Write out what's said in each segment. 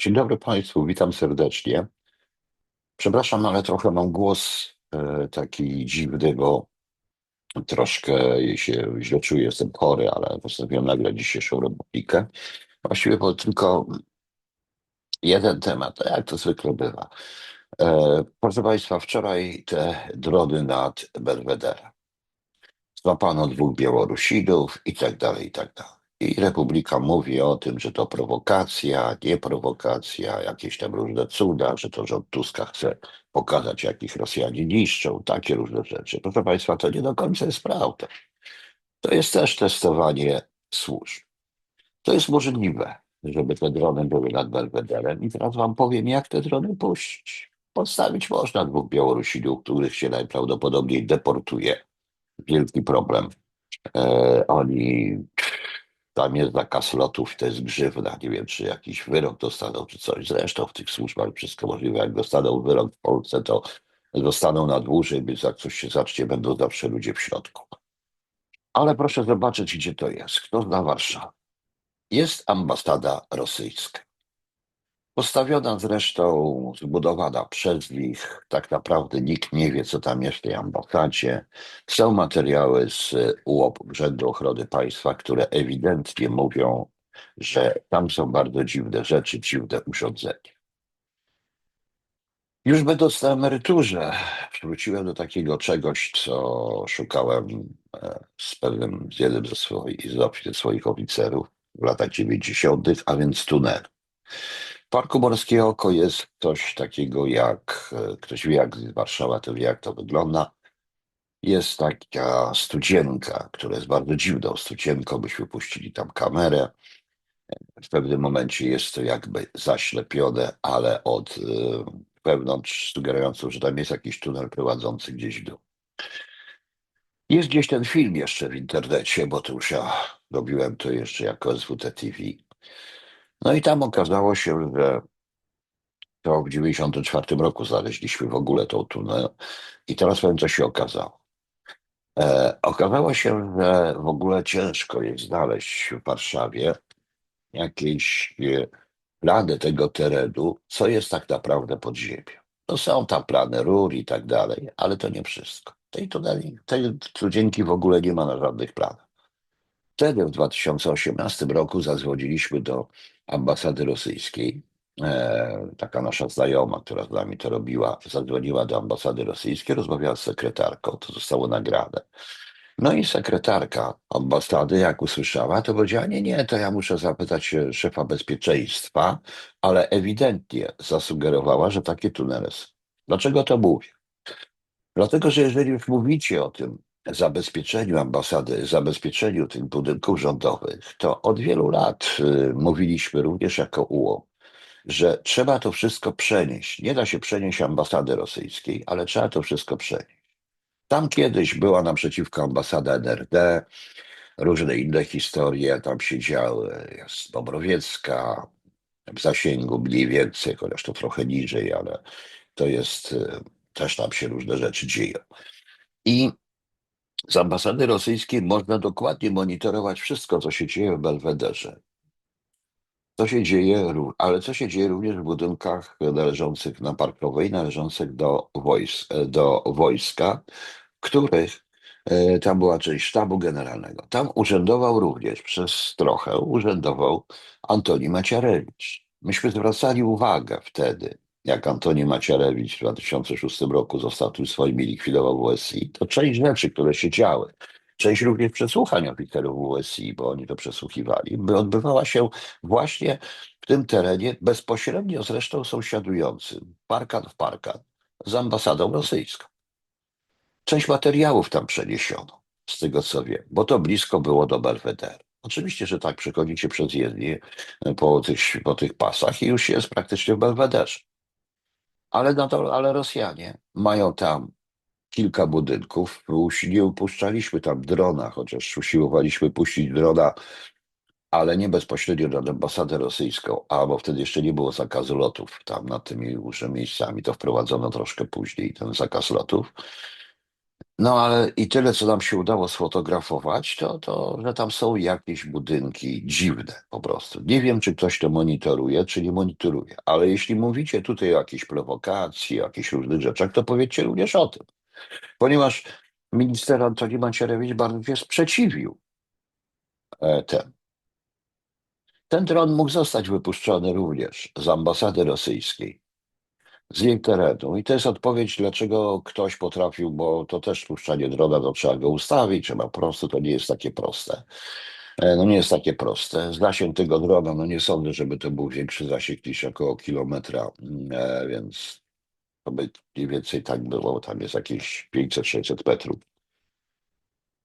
Dzień dobry Państwu, witam serdecznie. Przepraszam, ale trochę mam głos e, taki dziwny, bo troszkę się źle czuję, jestem chory, ale postanowiłem nagrać dzisiejszą robotikę. Właściwie bo tylko jeden temat, tak jak to zwykle bywa. E, proszę Państwa, wczoraj te drony nad Belwederem. Złapano dwóch Białorusinów i tak dalej, i tak dalej. I Republika mówi o tym, że to prowokacja, nie prowokacja, jakieś tam różne cuda, że to rząd Tuska chce pokazać, jak ich Rosjanie niszczą, takie różne rzeczy. Proszę Państwa, to nie do końca jest prawda. To jest też testowanie służb. To jest możliwe, żeby te drony były nad Belwederem i teraz Wam powiem, jak te drony puścić. Podstawić można dwóch Białorusinów, których się najprawdopodobniej deportuje. Wielki problem. E, oni tam jest zakaz lotów, to jest grzywna. Nie wiem, czy jakiś wyrok dostaną, czy coś. Zresztą w tych służbach wszystko możliwe. Jak dostaną wyrok w Polsce, to dostaną na dłużej, więc jak coś się zacznie, będą zawsze ludzie w środku. Ale proszę zobaczyć, gdzie to jest. Kto zna Warszawę? Jest ambasada rosyjska. Postawiona zresztą, zbudowana przez nich, tak naprawdę nikt nie wie, co tam jest w tej ambasadzie. Są materiały z Urzędu Ochrony Państwa, które ewidentnie mówią, że tam są bardzo dziwne rzeczy, dziwne urządzenia. Już będąc na emeryturze, wróciłem do takiego czegoś, co szukałem e, z pewnym, z jednym ze swoich, ze swoich oficerów w latach 90., a więc tunelu. Parku Morskie Oko jest coś takiego jak, ktoś wie jak Warszawa, to wie jak to wygląda. Jest taka studzienka, która jest bardzo dziwną studzienką, byśmy puścili tam kamerę. W pewnym momencie jest to jakby zaślepione, ale od y, wewnątrz, sugerującą, że tam jest jakiś tunel prowadzący gdzieś w dół. Jest gdzieś ten film jeszcze w internecie, bo to już ja robiłem to jeszcze jako SWT TV. No i tam okazało się, że to w 1994 roku znaleźliśmy w ogóle tą tunel i teraz powiem, co się okazało. E, okazało się, że w ogóle ciężko jest znaleźć w Warszawie jakieś e, plany tego terenu, co jest tak naprawdę pod ziemią. No są tam plany rur i tak dalej, ale to nie wszystko. Tej tuneli, tej studzienki w ogóle nie ma na żadnych planach. Wtedy w 2018 roku zadzwoniliśmy do ambasady rosyjskiej. E, taka nasza znajoma, która z nami to robiła, zadzwoniła do ambasady rosyjskiej, rozmawiała z sekretarką, to zostało nagrane. No i sekretarka ambasady, jak usłyszała, to powiedziała, nie, nie, to ja muszę zapytać e, szefa bezpieczeństwa, ale ewidentnie zasugerowała, że takie tunele są. Dlaczego to mówię? Dlatego, że jeżeli już mówicie o tym zabezpieczeniu ambasady, zabezpieczeniu tych budynków rządowych, to od wielu lat y, mówiliśmy również jako UO, że trzeba to wszystko przenieść. Nie da się przenieść ambasady rosyjskiej, ale trzeba to wszystko przenieść. Tam kiedyś była naprzeciwko ambasada NRD, różne inne historie tam się działy. Jest Dobrowiecka, w zasięgu mniej więcej, chociaż to trochę niżej, ale to jest, y, też tam się różne rzeczy dzieją. I z ambasady rosyjskiej można dokładnie monitorować wszystko, co się dzieje w Belwederze. Co się dzieje, ale co się dzieje również w budynkach należących na Parkowej, należących do, wojs, do wojska, których e, tam była część sztabu generalnego. Tam urzędował również przez trochę, urzędował Antoni Maciarewicz. Myśmy zwracali uwagę wtedy, jak Antoni Macierewicz w 2006 roku został tym swoim i likwidował WSI, to część rzeczy, które się działy, część również przesłuchań oficerów WSI, bo oni to przesłuchiwali, by odbywała się właśnie w tym terenie, bezpośrednio zresztą sąsiadującym, parkan w parkan, z ambasadą rosyjską. Część materiałów tam przeniesiono, z tego co wiem, bo to blisko było do Belwederu. Oczywiście, że tak, przechodzicie przez jezdnię po tych, po tych pasach i już jest praktycznie w Belwederze. Ale, na to, ale Rosjanie mają tam kilka budynków. Nie upuszczaliśmy tam drona, chociaż usiłowaliśmy puścić drona, ale nie bezpośrednio nad ambasadę rosyjską, a bo wtedy jeszcze nie było zakazu lotów tam nad tymi już miejscami. To wprowadzono troszkę później ten zakaz lotów. No ale i tyle, co nam się udało sfotografować, to, to, że tam są jakieś budynki dziwne po prostu. Nie wiem, czy ktoś to monitoruje, czy nie monitoruje, ale jeśli mówicie tutaj o jakiejś prowokacji, o jakichś różnych rzeczach, to powiedzcie również o tym. Ponieważ minister Antoni Macierewicz bardzo się sprzeciwił e, temu. Ten dron mógł zostać wypuszczony również z ambasady rosyjskiej, z terenu. I to jest odpowiedź, dlaczego ktoś potrafił, bo to też puszczanie drona, to trzeba go ustawić, trzeba po prostu, to nie jest takie proste. E, No nie jest takie proste. Zasięg tego drona, no nie sądzę, żeby to był większy zasięg niż około kilometra, mm, e, więc to by mniej więcej tak było, tam jest jakieś 500-600 metrów.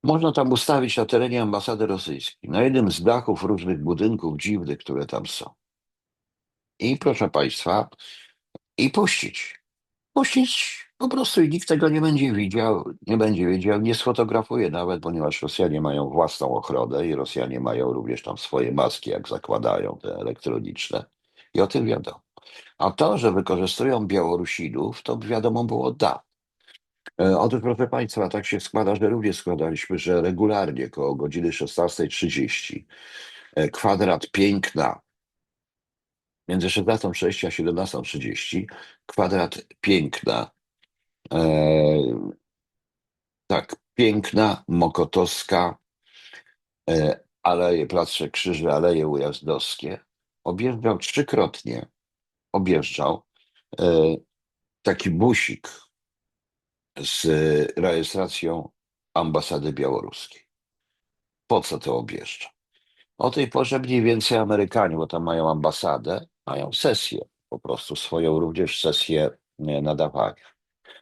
Można tam ustawić na terenie ambasady rosyjskiej, na jednym z dachów różnych budynków dziwnych, które tam są. I proszę Państwa, i puścić. Puścić po prostu i nikt tego nie będzie widział, nie będzie wiedział, nie sfotografuje nawet, ponieważ Rosjanie mają własną ochronę i Rosjanie mają również tam swoje maski, jak zakładają te elektroniczne. I o tym wiadomo. A to, że wykorzystują Białorusinów, to wiadomo było dawna. E, Otóż, proszę Państwa, tak się składa, że również składaliśmy, że regularnie koło godziny 16.30 e, kwadrat piękna między 16.30 a 17.30 kwadrat piękna, e, tak, piękna, Mokotowska, e, Aleje, Plac Krzyży, Aleje Ujazdowskie. Objeżdżał trzykrotnie, objeżdżał e, taki busik z rejestracją ambasady białoruskiej. Po co to objeżdża? O tej porze mniej więcej Amerykanie, bo tam mają ambasadę, mają sesję, po prostu swoją również sesję e, nadawania.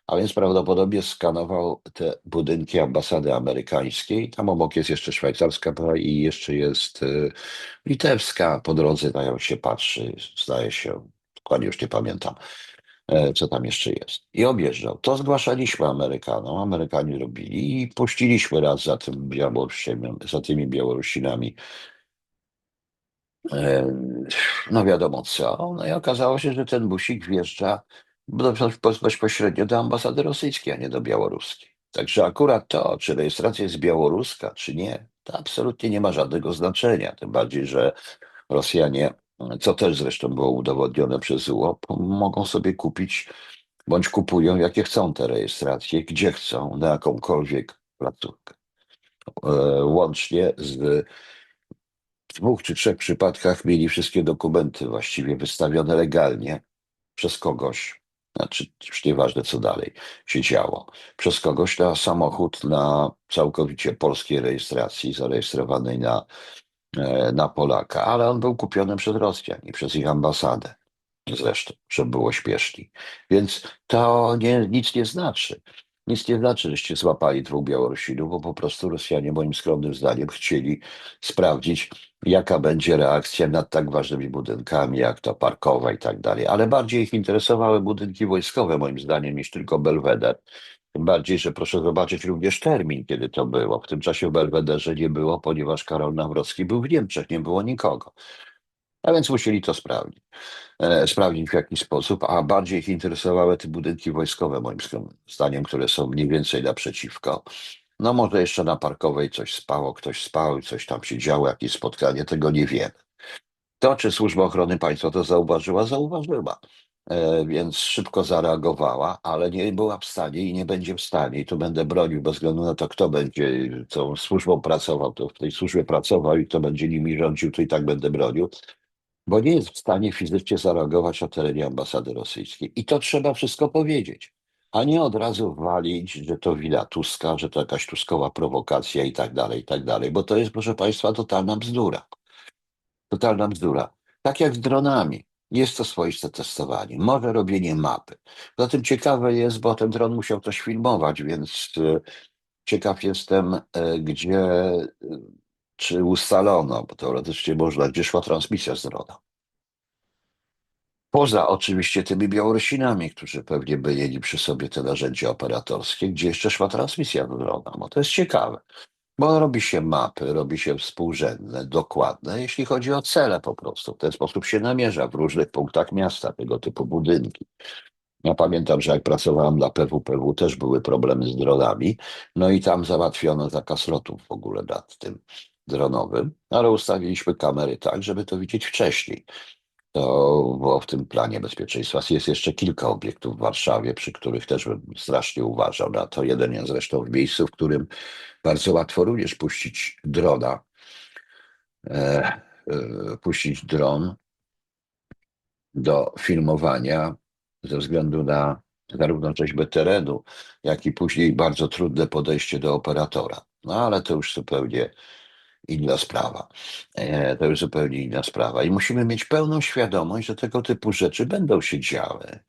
A więc prawdopodobnie skanował te budynki ambasady amerykańskiej. Tam obok jest jeszcze szwajcarska i jeszcze jest e, litewska. Po drodze dają się patrzy, zdaje się, dokładnie już nie pamiętam, e, co tam jeszcze jest. I objeżdżał. To zgłaszaliśmy Amerykanom. Amerykanie robili i puściliśmy raz za, tym za tymi Białorusinami no wiadomo co. No i okazało się, że ten busik wjeżdża bezpośrednio do ambasady rosyjskiej, a nie do białoruskiej. Także akurat to, czy rejestracja jest białoruska, czy nie, to absolutnie nie ma żadnego znaczenia. Tym bardziej, że Rosjanie, co też zresztą było udowodnione przez UOP, mogą sobie kupić bądź kupują, jakie chcą te rejestracje, gdzie chcą, na jakąkolwiek placówkę. E, Łącznie z dwóch czy trzech przypadkach mieli wszystkie dokumenty właściwie wystawione legalnie przez kogoś, znaczy już nieważne co dalej się działo, przez kogoś na samochód na całkowicie polskiej rejestracji, zarejestrowanej na, e, na Polaka, ale on był kupiony przez Rosjan i przez ich ambasadę zresztą, żeby było śpieszniej. Więc to nie, nic nie znaczy. Nic nie znaczy, żeście złapali dwóch Białorusinów, bo po prostu Rosjanie, moim skromnym zdaniem, chcieli sprawdzić, jaka będzie reakcja nad tak ważnymi budynkami, jak to parkowa i tak dalej. Ale bardziej ich interesowały budynki wojskowe, moim zdaniem, niż tylko Belweder. Tym bardziej, że proszę zobaczyć również termin, kiedy to było. W tym czasie w Belwederze nie było, ponieważ Karol Nawrocki był w Niemczech, nie było nikogo. A więc musieli to sprawdzić. E, sprawdzić w jaki sposób, a bardziej ich interesowały te budynki wojskowe, moim zdaniem, które są mniej więcej naprzeciwko. No może jeszcze na Parkowej coś spało, ktoś spał i coś tam się działo, jakieś spotkanie, tego nie wiemy. To, czy Służba Ochrony Państwa to zauważyła, zauważyła. E, więc szybko zareagowała, ale nie była w stanie i nie będzie w stanie. I tu będę bronił bez względu na to, kto będzie tą służbą pracował, to w tej służbie pracował i kto będzie nimi rządził, to i tak będę bronił bo nie jest w stanie fizycznie zareagować na terenie ambasady rosyjskiej. I to trzeba wszystko powiedzieć, a nie od razu walić, że to wina Tuska, że to jakaś tuskowa prowokacja i tak dalej, i tak dalej, bo to jest, proszę Państwa, totalna bzdura. Totalna bzdura. Tak jak z dronami. Jest to swoiste testowanie, może robienie mapy. Poza tym ciekawe jest, bo ten dron musiał coś filmować, więc e, ciekaw jestem, e, gdzie e, czy ustalono, bo teoretycznie można, gdzie szła transmisja z drona. Poza oczywiście tymi Białorusinami, którzy pewnie by mieli przy sobie te narzędzia operatorskie, gdzie jeszcze szła transmisja z drona, bo to jest ciekawe. Bo robi się mapy, robi się współrzędne, dokładne, jeśli chodzi o cele po prostu. W ten sposób się namierza w różnych punktach miasta tego typu budynki. Ja pamiętam, że jak pracowałem dla PWPW, też były problemy z dronami. No i tam załatwiono zakaz lotów w ogóle nad tym dronowym, ale ustawiliśmy kamery tak, żeby to widzieć wcześniej. To było w tym planie bezpieczeństwa. Jest jeszcze kilka obiektów w Warszawie, przy których też bym strasznie uważał na to. Jeden jest zresztą w miejscu, w którym bardzo łatwo również puścić drona. E, e, puścić dron do filmowania ze względu na zarówno rzeźbę terenu, jak i później bardzo trudne podejście do operatora. No ale to już zupełnie inna sprawa. E, To już zupełnie inna sprawa. I musimy mieć pełną świadomość, że tego typu rzeczy będą się działy.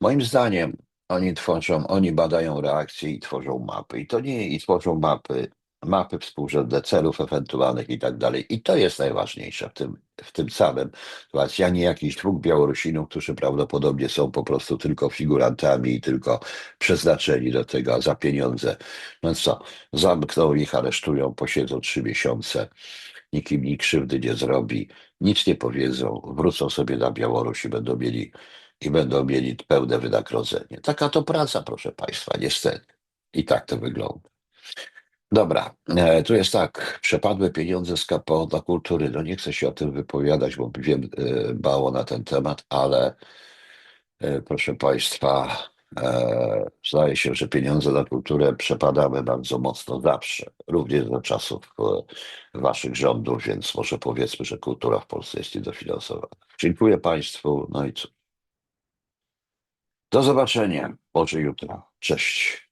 Moim zdaniem oni tworzą, oni badają reakcje i tworzą mapy. I to nie, i tworzą mapy, mapy współrzędne celów ewentualnych i tak dalej. I to jest najważniejsze w tym, w tym samym sytuacji, a nie jakichś dwóch Białorusinów, którzy prawdopodobnie są po prostu tylko figurantami i tylko przeznaczeni do tego za pieniądze. No co, zamkną ich, aresztują, posiedzą trzy miesiące, nikt im nikt krzywdy nie zrobi, nic nie powiedzą, wrócą sobie na Białoruś i będą mieli, i będą mieli pełne wynagrodzenie. Taka to praca, proszę Państwa, niestety. I tak to wygląda. Dobra, e, tu jest tak, przepadłe pieniądze z KPO dla kultury. No nie chcę się o tym wypowiadać, bo wiem e, mało na ten temat, ale e, proszę Państwa, e, zdaje się, że pieniądze na kulturę przepadały bardzo mocno zawsze, również za czasów Waszych rządów, więc może powiedzmy, że kultura w Polsce jest niedofinansowana. Dziękuję Państwu, no i? Do zobaczenia, może jutro. Cześć.